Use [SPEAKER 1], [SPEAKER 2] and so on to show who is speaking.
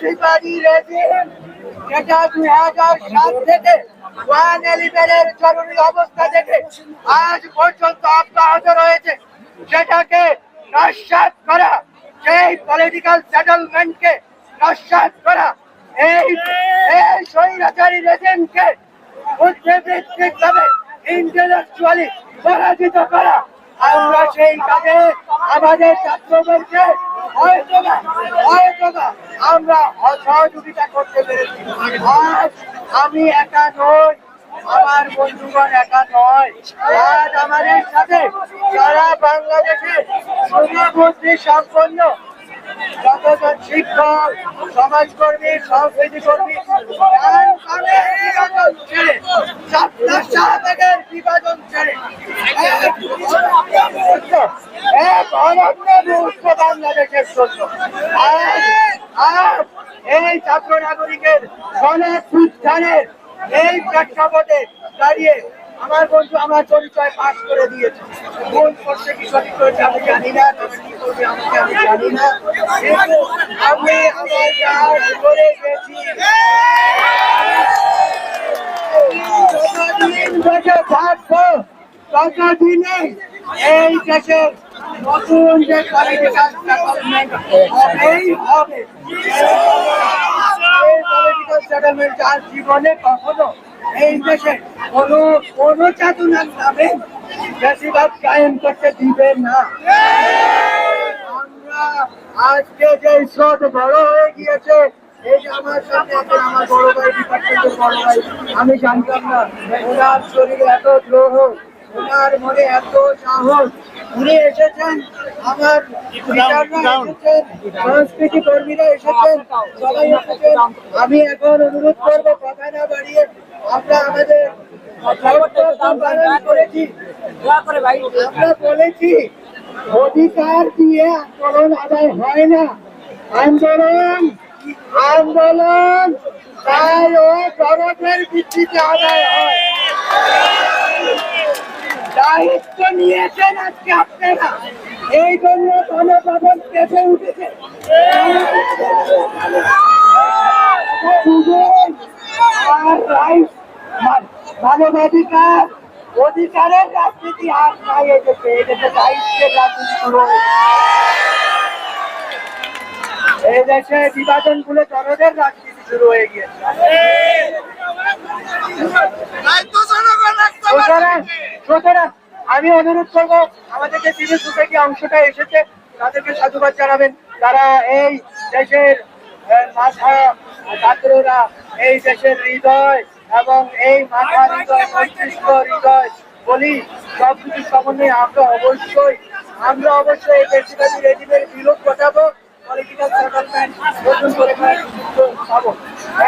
[SPEAKER 1] ফ্যাসিবাদী রেজিম যেটা দুই হাজার সাত থেকে ওয়ান এলিভেনের জরুরি অবস্থা থেকে আজ পর্যন্ত অব্যাহত রয়েছে। সেটাকে নস্বাত করা, সেই পলিটিক্যাল সেটেলমেন্টকে নস্বাত করা, এই এই স্বৈরাচারী রেজিমকে বুদ্ধিবৃত্তিক ভাবে ইন্টেলেকচুয়ালি পরাজিত করা, আমরা সেই কাজে আমাদের ছাত্রদেরকে আমরা সহযোগিতা করতে পেরেছি। আজ আমি একা নই, আমার বন্ধুগণ একা নয়। আজ আমাদের সাথে সারা বাংলাদেশে সুবুদ্ধি সম্পন্ন, যতজন শিক্ষক, সমাজকর্মী সংস্কৃতি কর্মী সাহাবেগের বিভাজন ছেড়ে এক অনন্য মুহূর্ত বাংলাদেশের জন্য এই ছাত্র নাগরিকের গণপুত্থানের এই প্রেক্ষাপটে দাঁড়িয়ে আমার বন্ধু আমার পরিচয় পাস করে দিয়েছে। কোন করছে কি সঠিক করেছে আমি জানি না তবে কি করবে আমাকে আমি জানি না আমি আমার কাজ করে গেছি বেঁচে থাকব ততদিনে এই দেশের নতুন যে হবে। জীবনে কখনো এই দেশে কোনো কোনো বেশিরভাগ করতে না। আমরা আজকে যে স্রোত বড় হয়ে গিয়েছে আমি জানতাম না ওনার শরীরে এত দ্রোহ, ওনার মনে এত সাহস। উনি এসেছেন, আমার সংস্কৃতি কর্মীরা এসেছেন, সবাই এসেছেন। আমি এখন অনুরোধ করব, কথা না বাড়িয়ে আমরা আমাদের করেছি। আমরা বলেছি, অধিকার দিয়ে আন্দোলন আদায় হয় না। আন্দোলন আন্দোলন তাই ও আদায় হয়। দায়িত্ব নিয়েছেন আজকে আপনারা। এই জন্য গণভবন কেঁপে উঠেছে। মানবাধিকার, অধিকারের রাজনীতি আর নাই এদেশে এদেশে দায়িত্বের রাজনীতি এই দেশে বিভাজনগুলো জনদের রাজনীতি শুরু হয়ে গিয়েছে। সুতরাং আমি অনুরোধ করব, আমাদের যে সিভিল সোসাইটি অংশটা এসেছে, তাদেরকে সাধুবাদ জানাবেন। তারা এই দেশের মাথা, ছাত্ররা, এই দেশের হৃদয় এবং এই মাথা হৃদয়, মস্তিষ্ক হৃদয়, বলি সব কিছু সমন্বয়ে আমরা অবশ্যই আমরা অবশ্যই এই বেশিরভাগী রেজিমের বিলোপ ঘটাবো। পলিটিক্যাল সেটেলমেন্ট নতুন করে পাবো